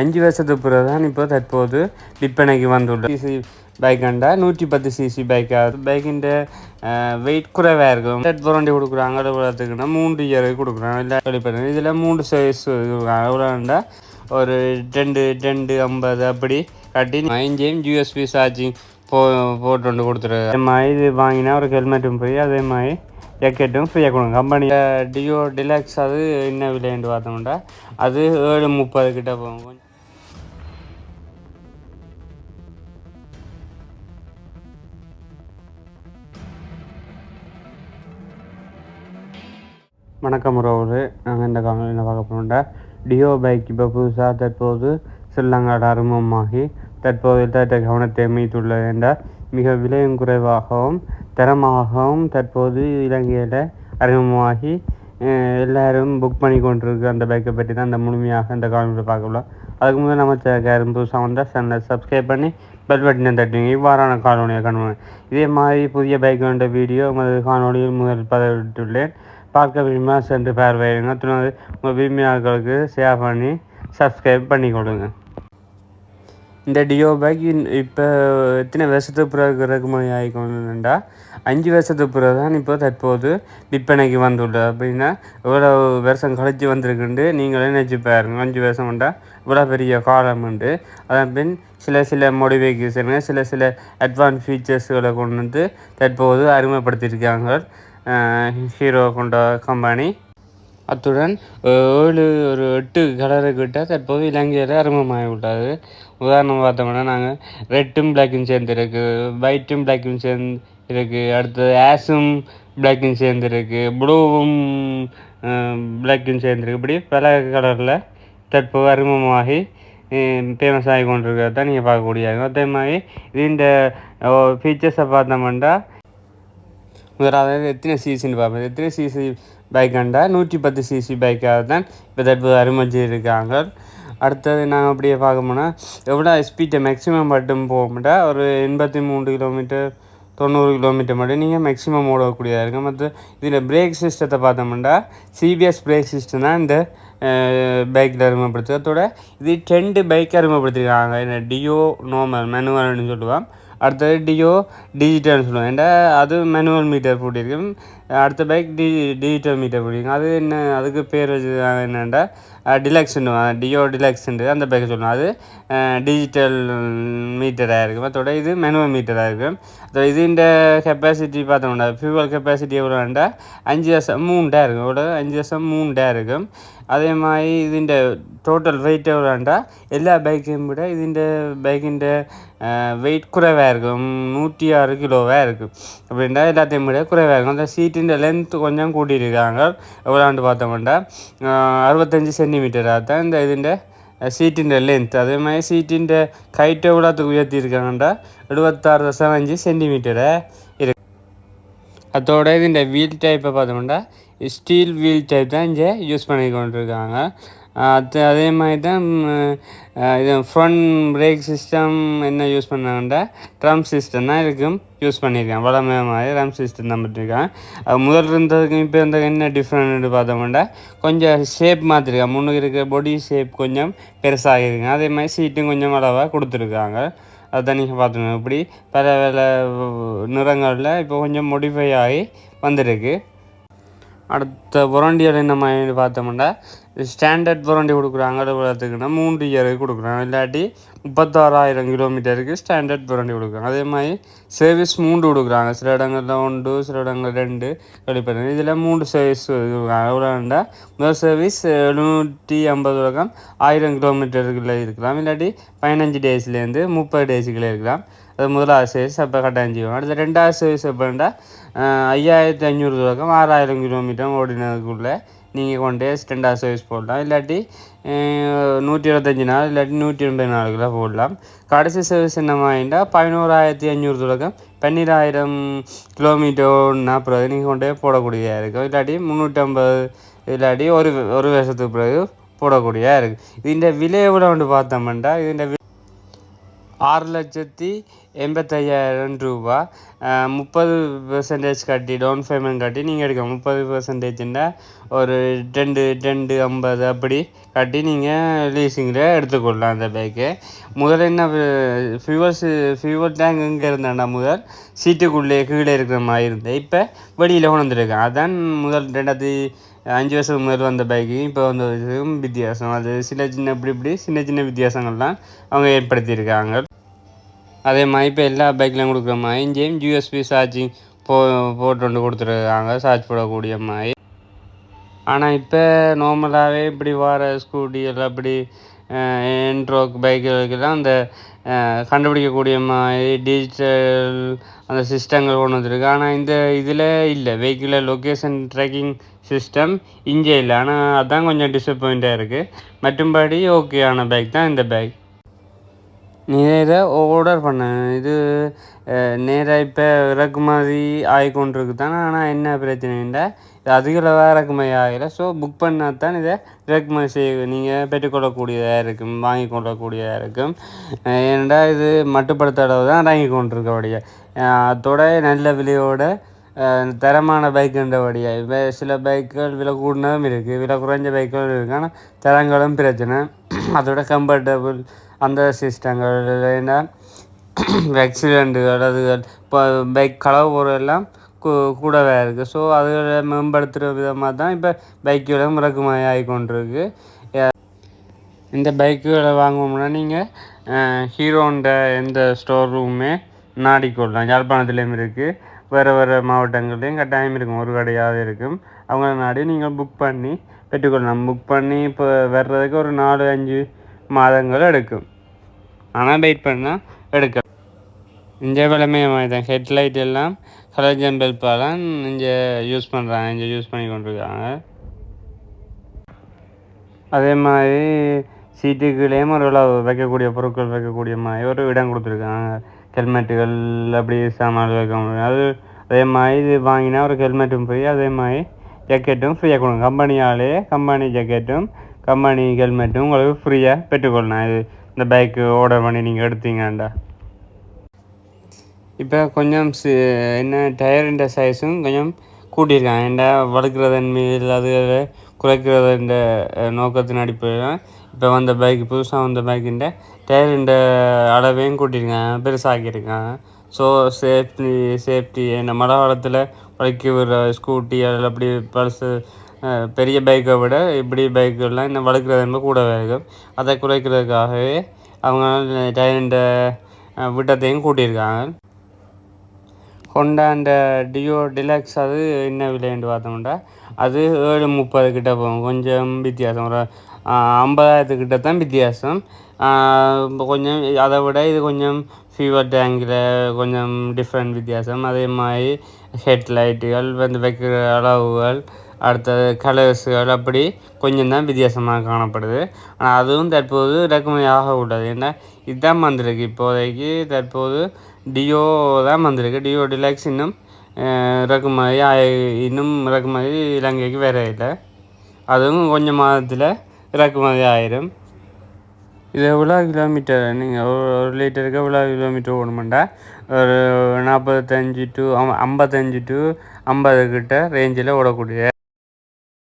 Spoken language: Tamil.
அஞ்சு வருஷத்துக்கு பிறகு தான் இப்போ தற்போது விற்பனைக்கு வந்துள்ளது. சிசி பைக்காண்டா நூற்றி பத்து சிசி பைக்காக பைக்கின் வெயிட் குறைவாக இருக்கும். ரெட் வாரண்டி கொடுக்குறாங்க அது மூன்று இயர் கொடுக்குறாங்க. இல்லை வெளிப்படுறது இதில் மூன்று சைஸ் எவ்வளோண்டா ஒரு ரெண்டு ரெண்டு ஐம்பது அப்படி கட்டி இங்கேயும் யூஎஸ்பி சார்ஜிங் போ போட்டு கொண்டு கொடுத்துருது அதே மாதிரி இது வாங்கினா ஒரு ஹெல்மெட்டும் ஃப்ரீ அதே மாதிரி ஜாக்கெட்டும் ஃப்ரீயாக கொடுங்க கம்பெனி டியோ டிலக்ஸ் அது என்ன விலைன்னு பார்த்தோம்னா அது ஏழு முப்பது கிட்ட போகும் வணக்கம் உறவு நாங்கள் இந்த காலையில் பார்க்க போனோம்டா டியோ பைக் இப்போ புதுசாக தற்போது ஸ்ரீலங்காட அறிமுகமாகி தற்போது தட்ட கவனத்தை மீட்டுள்ளது என்றால் மிக விலையும் குறைவாகவும் தரமாகவும் தற்போது இலங்கையில் அறிமுகமாகி எல்லோரும் எல்லாரும் புக் பண்ணி கொண்டிருக்க அந்த பைக்கை பற்றி தான் அந்த முழுமையாக இந்த காலையில் பார்க்கலாம் அதுக்கு முதல் நம்ம சேனல் புதுசாக வந்தால் சேனலை சப்ஸ்கிரைப் பண்ணி பெல் பட்டினை தட்டுவீங்க இவ்வாறான காணொலியை காணுவேன் இதே மாதிரி புதிய பைக் வேண்ட வீடியோ உங்களது காணொலியில் முதல் பதிவிட்டுள்ளேன். பார்க்க விரும்பினா சென்று பார்வையிடுங்க. துணை உங்கள் விரும்பினார்களுக்கு ஷேர் பண்ணி சப்ஸ்கிரைப் பண்ணி கொடுங்க இந்த டியோ பேக் இப்போ எத்தனை வருஷத்துக்கு பிறகு இறக்குமதி ஆகிக்கொண்டுண்டா அஞ்சு வருஷத்துக்கு பிறகு தான் இப்போ தற்போது விற்பனைக்கு வந்துள்ளது. அப்படின்னா இவ்வளோ வருஷம் கழிச்சு வந்திருக்குண்டு நீங்களே நினச்சி பாருங்க. அஞ்சு வருஷம் உண்டா? இவ்வளோ பெரிய காலம் உண்டு. அதன் பின் சில சில மோடிஃபிகேஷனு சில சில அட்வான்ஸ் ஃபீச்சர்ஸ்களை கொண்டு வந்து தற்போது அறிமுகப்படுத்தியிருக்காங்க. ஹீரோ கொண்ட கம்பெனி அத்துடன் ஏழு ஒரு எட்டு கலரு கிட்ட தற்போது இலங்கையில் அறிமுகமாகி விட்டாது உதாரணம் பார்த்தோம்னா நாங்கள் ரெட்டும் பிளாக்கும் சேர்ந்துருக்கு ஒயிட்டும் பிளாக்கும் சேர்ந்து இருக்குது அடுத்தது ஆஷும் பிளாக்கும் சேர்ந்துருக்கு ப்ளூவும் பிளாக்கும் சேர்ந்துருக்கு. இப்படி பல கலரில் தற்போது அறிமுகமாகி ஃபேமஸ் ஆகி கொண்டிருக்கிறத தான் நீங்கள் பார்க்கக்கூடிய அதே மாதிரி இந்த ஃபீச்சர்ஸை பார்த்தோம்னா முதலாவது எத்தனை சிசின்னு பார்ப்போம். எத்தனை சிசி பைக் பைக்காண்டா நூற்றி பத்து சிசி பைக்காக தான் இப்போ தற்போது அறிமுகம் இருக்காங்க அடுத்தது நாங்கள் அப்படியே பார்க்க போனால் எவ்வளோ ஸ்பீட்டை மேக்ஸிமம் மட்டும் போக மாட்டேன் ஒரு எண்பத்தி மூன்று கிலோமீட்டர் தொண்ணூறு கிலோமீட்டர் மட்டும் நீங்கள் மேக்ஸிமம் ஓடக்கூடியதாக இருக்கும் மற்ற இதில் பிரேக் சிஸ்டத்தை பார்த்தோம்னா சிபிஎஸ் பிரேக் சிஸ்டம் தான் இந்த பைக்கில் அறிமுகப்படுத்துது. அதோட இது ரெண்டு பைக் அறிமுகப்படுத்திருக்காங்க. என்ன டியோ நார்மல் மேனுவல்னு சொல்லுவான் அடுத்தது டியோ டிஜிட்டல்னு சொல்லுவாங்க. ஏன்டா அது மேனுவல் மீட்டர் போட்டிருக்கும் அடுத்த பைக் டி டிஜிட்டல் மீட்டர் பிடிக்கும். அது என்ன அதுக்கு பேர் வச்சு என்னென்னா டிலக்ஸ்னு டியோ டிலக்ஸ்ன்றது அந்த பைக்கை சொல்லணும் அது டிஜிட்டல் மீட்டராக இருக்கும். அதோட இது மெனுவல் மீட்டராக இருக்கும். அதோட இதுன்ற கெப்பாசிட்டி பார்த்தோம்னா ஃபியூவல் கெப்பாசிட்டி எவ்வளோண்டா அஞ்சு வருஷம் மூண்டா இருக்கும். எவ்வளோ அஞ்சு வருஷம் மூண்டா இருக்கும். அதே மாதிரி இதுன்ற டோட்டல் வெயிட் எவ்வளோண்டா எல்லா பைக்கையும் விட இதுன்ற பைக்கின்ற வெயிட் குறைவாக இருக்கும். நூற்றி ஆறு கிலோவாக இருக்கும். அப்படின்னா எல்லாத்தையும் விட குறைவாக இருக்கும். அந்த சீட் சீட்டின் லென்த் கொஞ்சம் கூட்டியிருக்காங்க. எவ்வளோண்டு பார்த்தோம்னா அறுபத்தஞ்சி சென்டிமீட்டராக தான் இந்த இதுன்ற சீட்டின் லென்த் அதே மாதிரி சீட்டின் கைட்டை எவ்வளோத்துக்கு உயர்த்தியிருக்காங்கண்டா எழுபத்தாறு தசம் அஞ்சு சென்டிமீட்டரை இருக்கு. அதோட இந்த வீல் டைப்பை பார்த்தோம்னா ஸ்டீல் வீல் டைப் தான் இங்கே யூஸ் பண்ணி கொண்டிருக்காங்க அது அதே மாதிரி தான் இது ஃப்ரண்ட் பிரேக் சிஸ்டம் என்ன யூஸ் பண்ணாங்கண்டா? ட்ரம் சிஸ்டம் தான் இருக்கும் யூஸ் பண்ணியிருக்கேன் வளமே மாதிரி ட்ரம் சிஸ்டம் தான் பண்ணியிருக்கேன் அது முதல் இருந்ததுக்கு இப்போ இருந்த என்ன டிஃப்ரெண்ட் பார்த்தோம்னா கொஞ்சம் ஷேப் மாற்றிருக்கேன் முன்னுக்கு இருக்கிற பாடி ஷேப் கொஞ்சம் பெருசாக இருக்குங்க அதே மாதிரி சீட்டும் கொஞ்சம் அளவாக கொடுத்துருக்காங்க. அதுதான் நீங்கள் பார்த்துக்கணும். இப்படி பல பல நிறங்களில் இப்போ கொஞ்சம் மொடிஃபை ஆகி வந்திருக்கு. அடுத்த புரண்டியில் என்ன மாதிரி பார்த்தோம்னா ஸ்டாண்டர்ட் வரண்டி கொடுக்குறாங்க அது மூன்று இயருக்கு கொடுக்குறாங்க. இல்லாட்டி முப்பத்தாறாயிரம் கிலோமீட்டருக்கு ஸ்டாண்டர்ட் புரண்டி கொடுக்குறாங்க. அதே மாதிரி சர்வீஸ் மூன்று கொடுக்குறாங்க. சில இடங்களில் ஒன்று சில இடங்கள் ரெண்டு வெளிப்படுறாங்க இதில் மூன்று சர்வீஸ் எவ்வளோண்டா முதல் சர்வீஸ் எழுநூற்றி ஐம்பது ரகம் ஆயிரம் கிலோமீட்டருக்குள்ளே இருக்கலாம். இல்லாட்டி பதினஞ்சு டேஸ்லேருந்து முப்பது டேஸுக்குள்ளே இருக்கலாம். அது முதலாவது சர்வீஸ் அப்போ கட்டாயம் அடுத்த ரெண்டாவது சர்வீஸ் எப்போண்டா ஐயாயிரத்தி ஐநூறு ரூபாய்க்கும் ஆறாயிரம் கிலோமீட்டர் ஓடினதுக்குள்ளே நீங்கள் கொண்டு ஸ்டெண்டாக சர்வீஸ் போடலாம். இல்லாட்டி நூற்றி இருபத்தஞ்சி நாள் இல்லாட்டி நூற்றி எண்பது நாளுக்குள்ள போடலாம். கடைசி சர்வீஸ் என்ன மாதிரிண்டா பதினோராயிரத்தி அஞ்சூறு தொடக்கம். பன்னிராயிரம் கிலோமீட்டர் பிறகு நீங்கள் கொண்டு போய் போடக்கூடியதாக இருக்கும். இல்லாட்டி முந்நூற்றம்பது இல்லாட்டி ஒரு ஒரு வருஷத்துக்கு பிறகு போடக்கூடியதாக இருக்குது இதுன்ற விலை எவ்வளோ வந்து பார்த்தோம்னா இதுன்ற ஆறு லட்சத்தி எண்பத்தையாயிரம் ரூபா. முப்பது பெர்சன்டேஜ் கட்டி டவுன் பேமெண்ட் கட்டி நீங்கள் எடுக்கலாம் முப்பது பெர்சன்டேஜ்னா ஒரு ரெண்டு ரெண்டு ஐம்பது அப்படி கட்டி நீங்கள் லீஸிங்கில் எடுத்துக்கொள்ளலாம் அந்த பைக்கு முதல்ல என்ன ஃபியூவல்ஸு ஃபியூவல் டேங்க் எங்கே இருந்தாண்டா முதல் சீட்டுக்குள்ளே கீழே இருக்கிற மாதிரி இருந்தேன் இப்போ வெளியில் கொண்டு வந்துருக்கேன் அதான் முதல் ரெண்டாயிரத்தி அஞ்சு வருஷத்துக்கு முதல் வந்த பைக்கு இப்போ வந்த வித்தியாசம். அது சின்ன சின்ன இப்படி இப்படி சின்ன சின்ன வித்தியாசங்கள்லாம் அவங்க ஏற்படுத்தியிருக்காங்க. அதே மாதிரி இப்போ எல்லா பைக்லையும் கொடுக்குற மாதிரி இங்கேயும் யூஎஸ்பி சார்ஜிங் போ போட்டு கொண்டு கொடுத்துருக்காங்க சார்ஜ் போடக்கூடிய மாதிரி. ஆனால் இப்போ நார்மலாகவே இப்படி வர ஸ்கூட்டி எல்லாம் இப்படி என்ட்ரோக் பைக்குகளுக்கெல்லாம் அந்த கண்டுபிடிக்கக்கூடிய மாதிரி டிஜிட்டல் அந்த சிஸ்டங்கள் கொண்டு வந்திருக்கு. ஆனால் இந்த இதில் இல்லை. வெஹிக்கிளில் லொக்கேஷன் ட்ராக்கிங் சிஸ்டம் இங்கே இல்லை. ஆனால் அதுதான் கொஞ்சம் டிசப்பாயிண்ட்டாக இருக்குது மற்றும்படி ஓகேயான பைக் தான் இந்த பைக் நேராக இதை ஆர்டர் பண்ண இது நேராக இப்போ இறக்குமதி ஆகிக்கொண்டிருக்கு தானே ஆனால் என்ன பிரச்சனைண்டா இது அதிக அளவாக இறக்குமதி ஆகலை. ஸோ புக் பண்ணால் தான் இதை இறக்குமதி செய்ய நீங்கள் பெற்றுக்கொள்ளக்கூடியதாக இருக்கும் வாங்கி கொள்ளக்கூடியதாக இருக்கும். ஏனெண்டா இது மட்டுப்படுத்த அளவு தான் இறங்கி கொண்டிருக்கக்கூடிய அதோட நல்ல விலையோட தரமான பைக்குன்றபடியாக இப்போ சில பைக்குகள் விலை கூடினதும் இருக்குது விலை குறைஞ்ச பைக்குகள் இருக்குது ஆனால் தரங்களும் பிரச்சனை. அதோட கம்ஃபர்டபுள் அந்த சிஸ்டங்கள் இல்லைன்னா ஆக்சிடெண்ட்டுகள் அதுகள் இப்போ பைக் களவு பொருளெல்லாம் கூ கூடவே இருக்குது ஸோ அதுகளை மேம்படுத்துகிற விதமாக தான் இப்போ பைக்குகளும் இறக்குமதி ஆகி கொண்டிருக்கு இந்த பைக்குகளை வாங்கணும்னா நீங்கள் ஹீரோண்ட எந்த ஸ்டோர் ரூமே நாடிக்கொள்ளலாம். யாழ்ப்பாணத்துலேயும் இருக்குது வேறு வேறு மாவட்டங்கள்லேயும் கட்டாயம் இருக்கும். ஒரு கடையாவது இருக்கும். அவங்கள நாடி நீங்கள் புக் பண்ணி பெற்றுக்கொள்ளலாம் புக் பண்ணி இப்போ வர்றதுக்கு ஒரு நாலு அஞ்சு மாதங்கள் எடுக்கும். ஆனால் வெயிட் பண்ணால் எடுக்க இங்கே விளமே மாதிரி தான் ஹெட்லைட் எல்லாம் ஹலோஜன் பெல்பாலாம் இங்கே யூஸ் பண்ணுறாங்க இங்கே யூஸ் பண்ணி கொண்டிருக்காங்க. அதே மாதிரி சீட்டுக்குள்ளேயும் ஒரு அளவு வைக்கக்கூடிய பொருட்கள் வைக்கக்கூடிய மாதிரி ஒரு இடம் கொடுத்துருக்காங்க. ஹெல்மெட்டுகள் அப்படி சாமான் வைக்க முடியும். அது அதே மாதிரி இது வாங்கினா ஒரு ஹெல்மெட்டும் ஃப்ரீ அதே மாதிரி ஜக்கெட்டும் ஃப்ரீயாக கொடுங்க. கம்பெனியாலே கம்பெனி ஜக்கெட்டும் கம்பெனி ஹெல்மெட்டும் உங்களுக்கு ஃப்ரீயாக பெற்றுக்கொள்ளலாம். இது இந்த பைக்கு ஆர்டர் பண்ணி நீங்கள் எடுத்தீங்கண்டா. இப்போ கொஞ்சம் சி என்ன டயருன்ற சைஸும் கொஞ்சம் கூட்டியிருக்காங்க. ஏன்டா மீது அது குறைக்கிறதுன்ற நோக்கத்தின் அடிப்படையில் இப்போ வந்த பைக் புதுசாக வந்த பைக்கின்ற டயருன்ற அளவையும் கூட்டியிருக்காங்க பெருசாக்கியிருக்காங்க ஸோ சேஃப்டி சேஃப்டி இந்த மழை காலத்தில் பைக்கு விடுற ஸ்கூட்டி அதில் அப்படி பல்சு பெரிய பைக்கை விட இப்படி பைக்கெல்லாம் இன்னும் வளர்க்குறது கூட வேகம் அதை குறைக்கிறதுக்காகவே அவங்க டயருன்ற விட்டத்தையும் கூட்டியிருக்காங்க. ஹொண்டாண்ட டியோ டிலக்ஸ் அது என்ன விலைன்னு பார்த்தோம்டா? அது ஏழு முப்பது கிட்ட போகும். கொஞ்சம் வித்தியாசம். ஒரு ஐம்பதாயிரத்துக்கிட்ட தான் வித்தியாசம். கொஞ்சம் அதை விட இது கொஞ்சம் ஃபீவர் டேங்கில் கொஞ்சம் டிஃப்ரெண்ட் வித்தியாசம். அதே மாதிரி ஹெட்லைட்டுகள் வந்து வைக்கிற அளவுகள் அடுத்தது கலர்ஸுகள் அப்படி கொஞ்சம் தான் வித்தியாசமாக காணப்படுது. ஆனால் அதுவும் தற்போது இறக்குமதி ஆகக்கூடாது. ஏன்னா இதுதான் வந்திருக்கு இப்போதைக்கு தற்போது டியோ தான் வந்திருக்கு. டியோ டிலக்ஸ் இன்னும் இறக்குமதி இன்னும் இறக்குமதி இலங்கைக்கு வேற இல்லை. அதுவும் கொஞ்சம் மாதத்தில் இறக்குமதி ஆயிரும். இது எவ்வளோ கிலோமீட்டர் நீங்கள் ஒரு லிட்டருக்கு எவ்வளோ கிலோமீட்டர் ஓடணுமெண்டா ஒரு நாற்பத்தஞ்சு டு ஐம்பத்தஞ்சு டு ஐம்பது கிட்ட ரேஞ்சில் ஓடக்கூடிய